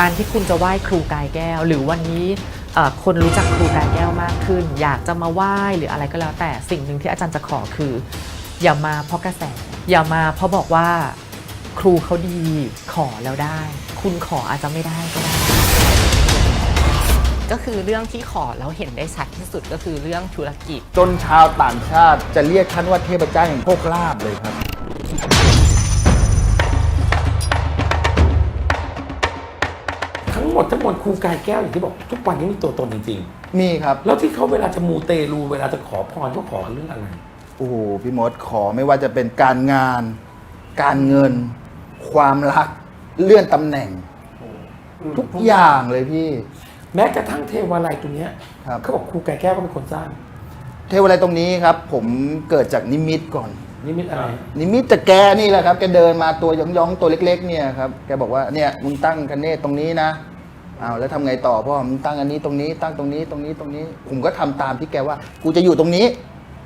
การที่คุณจะไหว้ครูกายแก้ว หรือวันนี้เอ่อคนรู้จักครูกายแก้วมากขึ้น อยากจะมาไหว้หรืออะไรก็แล้วแต่สิ่งหนึ่งที่อาจารย์จะขอคือ อย่ามาเพราะกระแส อย่ามาเพราะบอกว่าครูเขาดีขอแล้วได้ คุณขออาจจะไม่ได้ก็ได้ก็คือเรื่องที่ขอแล้วเห็นได้ชัดที่สุดก็คือเรื่องธุรกิจ จนชาวต่างชาติจะเรียกท่านว่าเทพเจ้าแห่งโชคลาภเลยครับ ทั้งหมดทั้งมวลครูกายแก้วอย่างที่บอกทุกวันนี้มีตัวตนจริง มีครับ ๆ แล้วที่เขาเวลาจะมูเตลูเวลาจะขอพรเขาขอกันเรื่องอะไร โอ้โหพี่มดขอไม่ว่าจะเป็นการงาน การเงิน ความรัก เลื่อนตำแหน่ง ทุกอย่างเลยพี่ แม้กระทั่งเทวาลัยตรงเนี้ยครับ เขาบอกครูกายแก้วก็เป็นคนสร้างเทวอะไรตรงนี้ครับ ผมเกิดจากนิมิตก่อนนี่มิตอะไร นิมิตจากแกนี่แหละครับแกเดินมาตัวย่องๆตัวเล็ก ๆ เนี่ยครับแกบอกว่าเนี่ยมึงตั้งกันเนตตรงนี้นะ อ้าวแล้วทำไงต่อพ่อมึงตั้งอันนี้ตรงนี้ตั้งตรงนี้ตรงนี้ตรงนี้ ผมก็ทำตามที่แกว่า กูจะอยู่ตรงนี้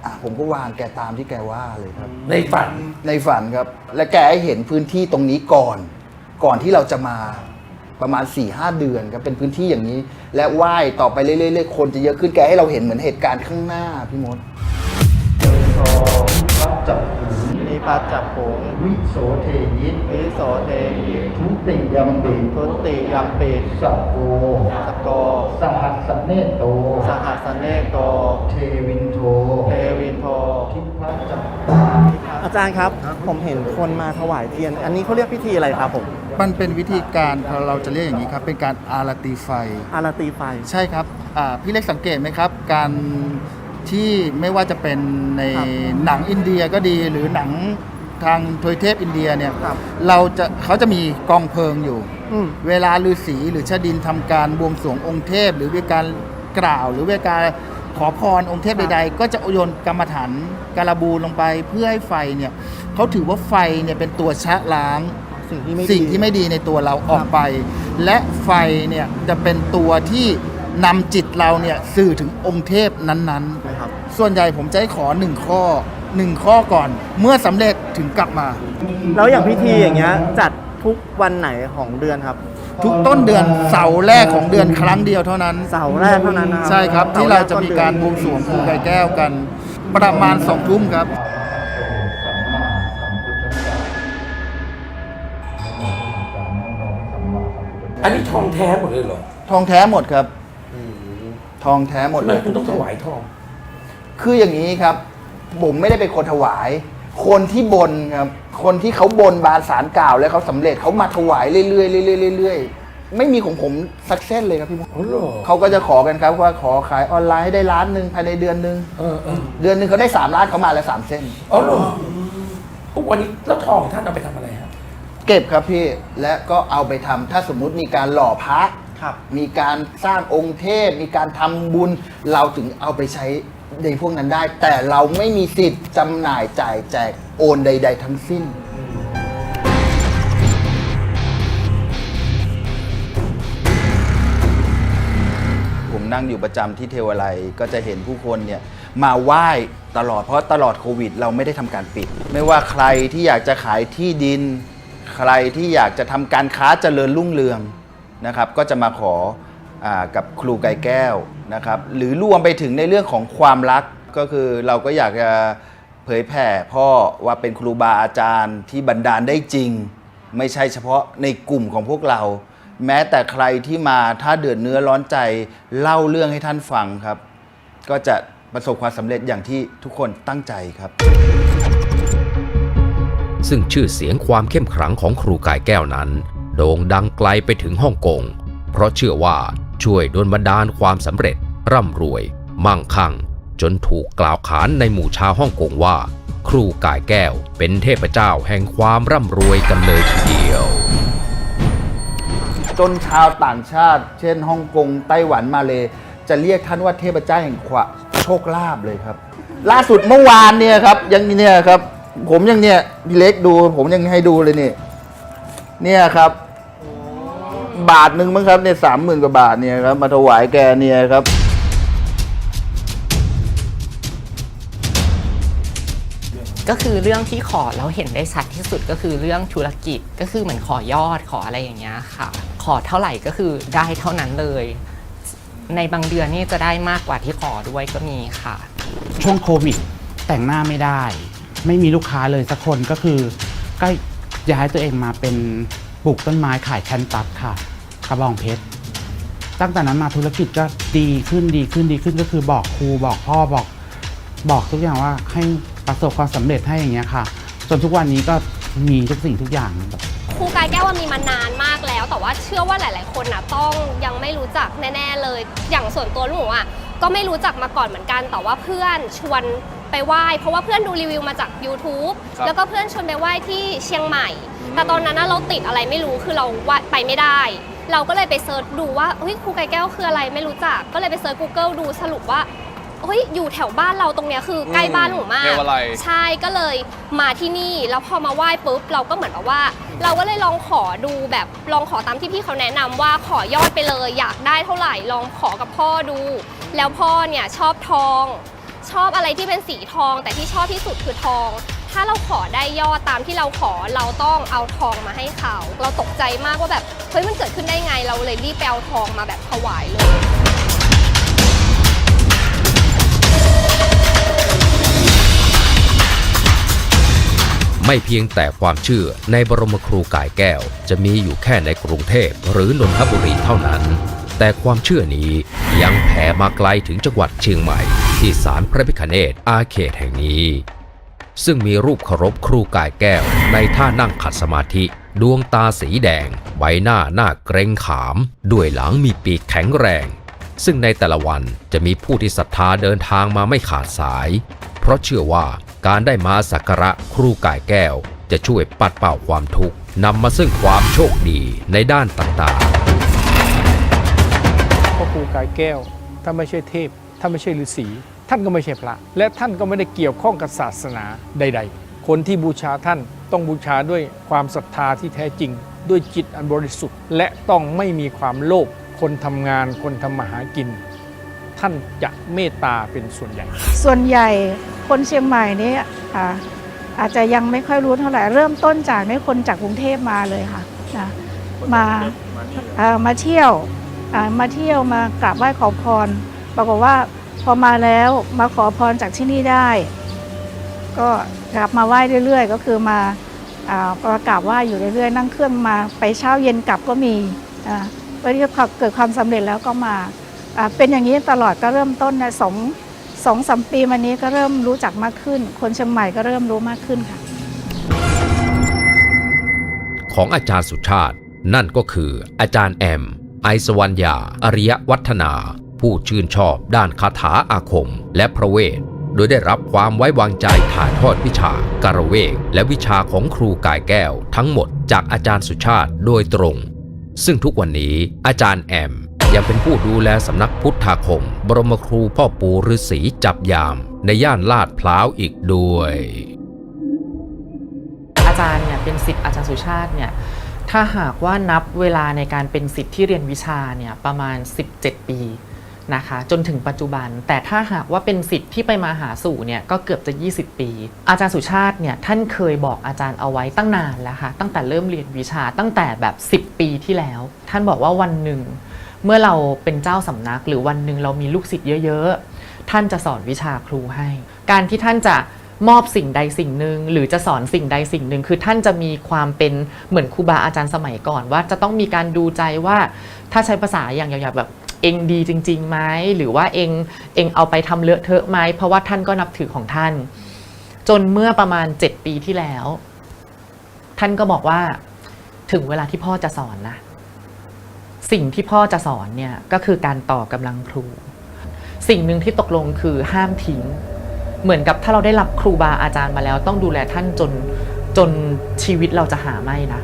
อะผมก็วางแกตามที่แกว่าเลยครับ ในฝันในฝันครับ และแกให้เห็นพื้นที่ตรงนี้ก่อน ก่อนที่เราจะมาประมาณ4ี่หเดือนครับเป็นพื้นที่อย่างนี้ และไหว้ต่อไปเรื่อยๆคนจะเยอะขึ้นแกให้เราเห็นเหมือนเหตุการณ์ข้างหน้าพี่มด นิพัฒจับผงวิโสเทยิตวิโสเทหิทุติยมปิทุติยัมปิสัพโกสกโกสหัสสเนโต สหัสเนโกเทวินโทเทวินโททิพัฒจักอาจารย์ครับ ผมเห็นคนมาถวายเทียน อันนี้เขาเรียกพิธีอะไรครับผม มันเป็นวิธีการเราจะเรียกอย่างนี้ครับ เป็นการอารตีไฟ อารตีไฟ ใช่ครับอ่าพี่เล็กสังเกตไหมครับ การ ที่ไม่ว่าจะเป็นในครับหนังอินเดียก็ดีหรือหนังทางทวยเทพอินเดียเนี่ยครับเราจะเขาจะมีกองเพลิงอยู่ อืม เวลาฤาษีหรือชาดินทำการบวงสรวงองค์เทพ หรือเวลาการกล่าว หรือเวลาการขอพรองค์เทพครับ ใดๆ ก็จะโยนกรรมฐานการบูลงไปเพื่อให้ไฟเนี่ยเขาถือว่าไฟเนี่ยเป็นตัวชะล้าง สิ่งที่ไม่ดีสิ่งที่ไม่ดีในตัวเราออกไป และไฟเนี่ยจะเป็นตัวที่ นำจิตเราเนี่ยสื่อถึงองค์เทพนั้นนะครับ ๆ ส่วนใหญ่ผมจะให้ขอหนึ่งข้อหนึ่งข้อก่อน เมื่อสำเร็จถึงกลับมา แล้วอย่างพิธีอย่างเงี้ยจัดทุกวันไหนของเดือนครับ ทุกต้นเดือนเสาร์แรกของเดือนครั้งเดียวเท่านั้น เสาร์แรกเท่านั้นนะใช่ครับที่เราจะมีการบวงสรวงครูไก่แก้วกัน ประมาณสองทุ่มครับ อันนี้ทองแท้หมดเลยเหรอ ทองแท้หมดครับ ทองแท้หมดทำเลไมยคุณต้องถวายทอง คืออย่างนี้ครับ ผมไม่ได้เป็นคนถวาย คนที่บนครับ คนที่เขาบนบานสารกล่าวแล้วเขาสำเร็จเขามาถวายเรื่อยๆเรื่อยๆเรื่อยๆไม่มีของผมสักเส้นเลยครับพี่มดอ๋อเหรอเขาก็จะขอกันครับว่าขอขายออนไลน์ให้ได้ล้านหนึ่งภายในเดือนหนึ่งเออเออเดือนหนึ่งเขาได้สามล้านเขามาแล้วสามเส้น อ๋อเหรอทุกวันนี้แล้วทองท่านเอาไปทำอะไรฮะ เก็บครับพี่และก็เอาไปทำถ้าสมมุติมีการหล่อพระ ครับมีการสร้างองค์เทพ มีการทำบุญ เราถึงเอาไปใช้ในพวกนั้นได้ แต่เราไม่มีสิทธิ์จำหน่ายจ่ายแจกโอนใด ๆ ทั้งสิ้น ผมนั่งอยู่ประจำที่เทวาลัยก็จะเห็นผู้คนเนี่ยมาไหว้ตลอดเพราะตลอดโควิด เราไม่ได้ทำการปิด ไม่ว่าใครที่อยากจะขายที่ดิน ใครที่อยากจะทำการค้าเจริญรุ่งเรือง นะครับก็จะมาขออากับครูไก่แก้วนะครับหรือรวมไปถึงในเรื่องของความรักก็คือเราก็อยากจะเผยแผ่พ่อว่าเป็นครูบาอาจารย์ที่บันดาลได้จริง ไม่ใช่เฉพาะในกลุ่มของพวกเรา แม้แต่ใครที่มาถ้าเดือดเนื้อร้อนใจเล่าเรื่องให้ท่านฟังครับ ก็จะประสบความสำเร็จอย่างที่ทุกคนตั้งใจครับ ซึ่งชื่อเสียงความเข้มขลังของครูกายแก้วนั้น โด่งดังไกลไปถึงฮ่องกง เพราะเชื่อว่าช่วยดลบันดาลความสำเร็จ ร่ำรวย มั่งคั่ง จนถูกกล่าวขานในหมู่ชาวฮ่องกงว่า ครูกายแก้วเป็นเทพเจ้าแห่งความร่ำรวยกันเลยทีเดียว จนชาวต่างชาติ เช่นฮ่องกงไต้หวันมาเลจะเรียกท่านว่าเทพเจ้าแห่งความโชคลาภเลยครับ ล่าสุดเมื่อวานเนี่ยครับยังเนี่ยครับ ผมยังเนี่ยพี่เล็กดู ผมยังให้ดูเลยนี่เนี่ยครับ บาทหนึ่งมั้งครับเนี่ยสามหมื่นกว่าบาทเนี่ยครับมาถวายแกเนี่ยครับก็คือเรื่องที่ขอแล้วเห็นได้ชัดที่สุดก็คือเรื่องธุรกิจก็คือเหมือนขอยอดขออะไรอย่างเงี้ยค่ะ ขอเท่าไหร่ก็คือได้เท่านั้นเลย ในบางเดือนนี่จะได้มากกว่าที่ขอด้วยก็มีค่ะ ช่วงโควิดแต่งหน้าไม่ได้ ไม่มีลูกค้าเลยสักคนก็คือก็ย้ายตัวเองมาเป็น ปลูกต้นไม้ขายแคนตัสค่ะ กระบองเพชร ตั้งแต่นั้นมาธุรกิจก็ดีขึ้นดีขึ้นดีขึ้นก็คือบอกครูบอกพ่อบอกบอกทุกอย่างว่าให้ประสบความสำเร็จให้อย่างเงี้ยค่ะ จนทุกวันนี้ก็มีทุกสิ่งทุกอย่างครูกายแก้วว่ามีมานานมากแล้ว แต่ว่าเชื่อว่าหลาย ๆ คนนะต้องยังไม่รู้จักแน่ๆเลย อย่างส่วนตัวลูกหมูอะก็ไม่รู้จักมาก่อนเหมือนกัน แต่ว่าเพื่อนชวนไปไหว้เพราะว่าเพื่อนดูรีวิวมาจาก YouTube แล้วก็เพื่อนชวนไปไหว้ที่เชียงใหม่ แต่ตอนนั้นนะเราติดอะไรไม่รู้คือเราไหว้ไปไม่ได้ เราก็เลยไปเซิร์ชดูว่าเฮ้ยครูกายแก้วคืออะไรไม่รู้จัก ก็เลยไปเซิร์ช Google ดูสรุปว่าเฮ้ยอยู่แถวบ้านเราตรงเนี้ยคือใกล้บ้านหนูมาก เทวาลัย ใช่ก็เลยมาที่นี่แล้วพอมาไหว้ปุ๊บเราก็เหมือนกับว่า เราก็เลยลองขอดูแบบลองขอตามที่พี่เขาแนะนำว่าขอยอดไปเลย อยากได้เท่าไหร่ลองขอกับพ่อดู แล้วพ่อเนี่ยชอบทอง ชอบอะไรที่เป็นสีทอง แต่ที่ชอบที่สุดคือทอง ถ้าเราขอได้ยอดตามที่เราขอเราต้องเอาทองมาให้เขา เราตกใจมากว่าแบบเฮ้ยมันเกิดขึ้นได้ไงเราเลยรีบไปเอาทองมาแบบถวายเลยไม่เพียงแต่ความเชื่อในบรมครูกายแก้ว จะมีอยู่แค่ในกรุงเทพหรือนนทบุรีเท่านั้น แต่ความเชื่อนี้ยังแผ่มาไกลถึงจังหวัดเชียงใหม่ ที่ศาลพระพิคเนตอาเขตแห่งนี้ ซึ่งมีรูปเคารพครูกายแก้วในท่านั่งขัดสมาธิ ดวงตาสีแดง ใบหน้าหน้าเกรงขาม ด้วยหลังมีปีกแข็งแรง ซึ่งในแต่ละวันจะมีผู้ที่ศรัทธาเดินทางมาไม่ขาดสาย เพราะเชื่อว่าการได้มาสักการะครูกายแก้ว จะช่วยปัดเป่าความทุกข์นำมาซึ่งความโชคดีในด้านต่างๆพ่อครูกายแก้ว ถ้าไม่ใช่เทพ ถ้าไม่ใช่ฤาษีานก็ไม่ใช่พระ และท่านก็ไม่ได้เกี่ยวข้องกับศาสนาใด ๆ คนที่บูชาท่านต้องบูชาด้วยความศรัทธาที่แท้จริง ด้วยจิตอันบริสุทธิ์ และต้องไม่มีความโลภคนทำงานคนทำมาหากิน ท่านจะเมตตาเป็นส่วนใหญ่ ส่วนใหญ่คนเชียงใหม่นี่อ่าอาจจะยังไม่ค่อยรู้เท่าไหร่ เริ่มต้นจากนี่คนจากกรุงเทพมาเลยค่ะนะมาเอ่อมาเที่ยวอ่ามาเที่ยวมากราบไหว้ขอพรปรากฏว่า พอมาแล้วมาขอพรจากที่นี่ได้ ก็กลับมาไหว้เรื่อย ๆ ก็คือมาอ่ากาบไหว้อยู่เรื่อยๆ นั่งเครื่องมาไปเช้าเย็นกลับก็มีอ่าเพื่อที่เกิดความสำเร็จแล้วก็มาเป็นอย่างนี้ตลอดก็เริ่มต้นในสองสองสามปีมานี้ก็เริ่มรู้จักมากขึ้น คนเชียงใหม่ก็เริ่มรู้มากขึ้นค่ะ ของอาจารย์สุชาติ นั่นก็คืออาจารย์แอม ไอสวรรยา อริยวัฒนา ผู้ชื่นชอบด้านคาถาอาคม และพระเวท โดยได้รับความไว้วางใจถ่ายทอดวิชาการเวก และวิชาของครูกายแก้วทั้งหมดจากอาจารย์สุชาติโดยตรง ซึ่งทุกวันนี้อาจารย์แอมยังเป็นผู้ดูแลสำนักพุทธาคม บรมครูพ่อปู่ฤาษีจับยาม ในย่านลาดพร้าวอีกด้วย อาจารย์เนี่ยเป็นสิทธิ์อาจารย์สุชาติเนี่ยถ้าหากว่านับเวลาในการเป็นสิทธิ์ที่เรียนวิชาเนี่ยประมาณ 17 ปี นะคะจนถึงปัจจุบัน แต่ถ้าหากว่าเป็นสิทธิ์ที่ไปมาหาสู่เนี่ยก็เกือบจะ 20 ปี อาจารย์สุชาติเนี่ยท่านเคยบอกอาจารย์เอาไว้ตั้งนานแล้วค่ะตั้งแต่เริ่มเรียนวิชาตั้งแต่แบบ 10 ปีที่แล้ว ท่านบอกว่าวันหนึ่ง เมื่อเราเป็นเจ้าสำนัก หรือวันหนึ่งเรามีลูกศิษย์เยอะๆ ท่านจะสอนวิชาครูให้ การที่ท่านจะมอบสิ่งใดสิ่งหนึ่งหรือจะสอนสิ่งใดสิ่งหนึ่งคือท่านจะมีความเป็นเหมือนครูบาอาจารย์สมัยก่อนว่าจะต้องมีการดูใจว่าถ้าใช้ภาษาอย่างหยาบๆแบบ เองดีจริงๆไหมหรือว่าเองเองเอาไปทำเลอะเทอะไหมเพราะว่าท่านก็นับถือของท่าน จนเมื่อประมาณ 7 ปีที่แล้ว ท่านก็บอกว่าถึงเวลาที่พ่อจะสอนนะ สิ่งที่พ่อจะสอนเนี่ยก็คือการต่อกำลังครู สิ่งหนึ่งที่ตกลงคือห้ามทิ้ง เหมือนกับถ้าเราได้รับครูบาอาจารย์มาแล้ว ต้องดูแลท่านจนจนชีวิตเราจะหาไม่นะ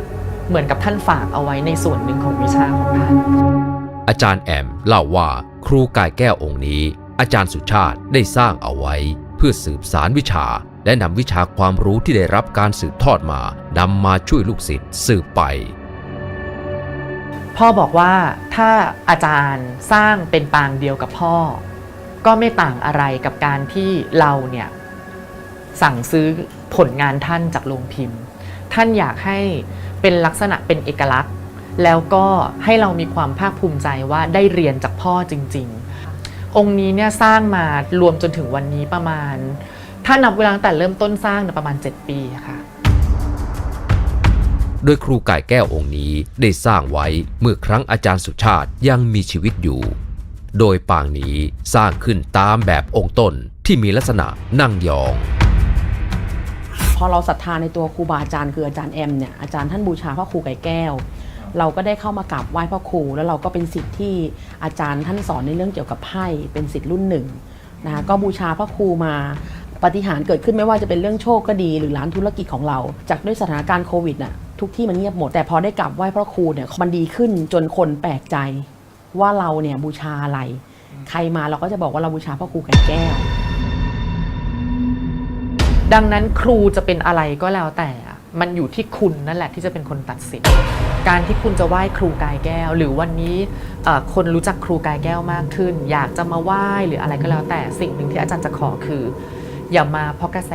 เหมือนกับท่านฝากเอาไว้ในส่วนหนึ่งของวิชาของท่าน อาจารย์แอมเล่าว่าครูกายแก้วองค์นี้ อาจารย์สุชาติได้สร้างเอาไว้ เพื่อสืบสารวิชา และนำวิชาความรู้ที่ได้รับการสืบทอดมานำมาช่วยลูกศิษย์สืบไป พ่อบอกว่าถ้าอาจารย์สร้างเป็นปางเดียวกับพ่อ ก็ไม่ต่างอะไรกับการที่เราเนี่ยสั่งซื้อผลงานท่านจากโรงพิมพ์ ท่านอยากให้เป็นลักษณะเป็นเอกลักษณ์ แล้วก็ให้เรามีความภาคภูมิใจว่าได้เรียนจากพ่อจริง ๆ องค์นี้เนี่ยสร้างมารวมจนถึงวันนี้ประมาณ ถ้านับเวลาตั้งแต่เริ่มต้นสร้างเนี่ยประมาณ 7 ปีค่ะโดยครูกายแก้วองค์นี้ได้สร้างไว้เมื่อครั้งอาจารย์สุชาติยังมีชีวิตอยู่ โดยปางนี้สร้างขึ้นตามแบบองค์ต้นที่มีลักษณะนั่งยอง พอเราศรัทธาในตัวครูบาอาจารย์คืออาจารย์แอมเนี่ยอาจารย์ท่านบูชาพระครูไก่แก้ว เราก็ได้เข้ามากราบไหว้พระครู แล้วเราก็เป็นสิทธิ์ที่อาจารย์ท่านสอนในเรื่องเกี่ยวกับไพ่เป็นสิทธิ์รุ่นหนึ่งนะคะก็บูชาพระครูมาปฏิหารเกิดขึ้นไม่ว่าจะเป็นเรื่องโชคก็ดีหรือร้านธุรกิจของเรา จากด้วยสถานการณ์โควิดน่ะทุกที่มันเงียบหมด แต่พอได้กราบไหว้พระครูเนี่ยมันดีขึ้นจนคนแปลกใจ ว่าเราเนี่ยบูชาอะไร ใครมาเราก็จะบอกว่าเราบูชาพระครูไก่แก้ว ดังนั้นครูจะเป็นอะไรก็แล้วแต่ มันอยู่ที่คุณนั่นแหละที่จะเป็นคนตัดสิน การที่คุณจะไหว้ครูกายแก้ว หรือวันนี้คนรู้จักครูกายแก้วมากขึ้น อยากจะมาไหว้หรืออะไรก็แล้วแต่สิ่งหนึ่งที่อาจารย์จะขอคือ อย่ามาเพราะกระแส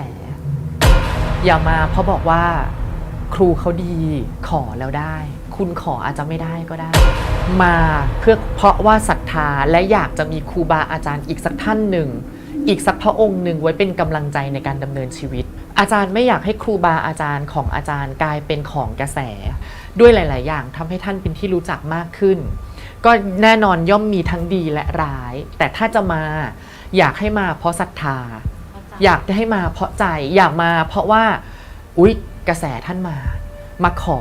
อย่ามาเพราะบอกว่าครูเขาดีขอแล้วได้ คุณขออาจจะไม่ได้ก็ได้ มาเพื่อเพราะว่าศรัทธาและอยากจะมีครูบาอาจารย์อีกสักท่านหนึ่ง อีกสักพระองค์หนึ่งไว้เป็นกำลังใจในการดำเนินชีวิต อาจารย์ไม่อยากให้ครูบาอาจารย์ของอาจารย์กลายเป็นของกระแส ด้วยหลาย ๆ อย่างทำให้ท่านเป็นที่รู้จักมากขึ้น ก็แน่นอนย่อมมีทั้งดีและร้าย แต่ถ้าจะมาอยากให้มาเพราะศรัทธา อยากจะให้มาเพราะใจอยากมาเพราะว่าอุ๊ยกระแสท่านมามาขอ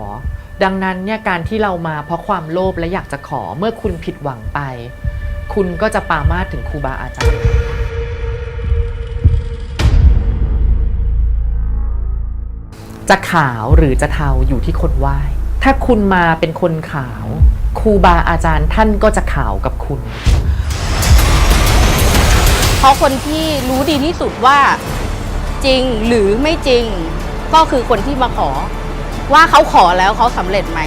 ดังนั้นเนี่ยการที่เรามาเพราะความโลภและอยากจะขอเมื่อคุณผิดหวังไป คุณก็จะปรามาสถึงครูบาอาจารย์จะขาวหรือจะเทาอยู่ที่คนไหว้ ถ้าคุณมาเป็นคนขาวครูบาอาจารย์ท่านก็จะขาวกับคุณ เพราะคนที่รู้ดีที่สุดว่าจริงหรือไม่จริง ก็คือคนที่มาขอ ว่าเขาขอแล้วเขาสำเร็จไหม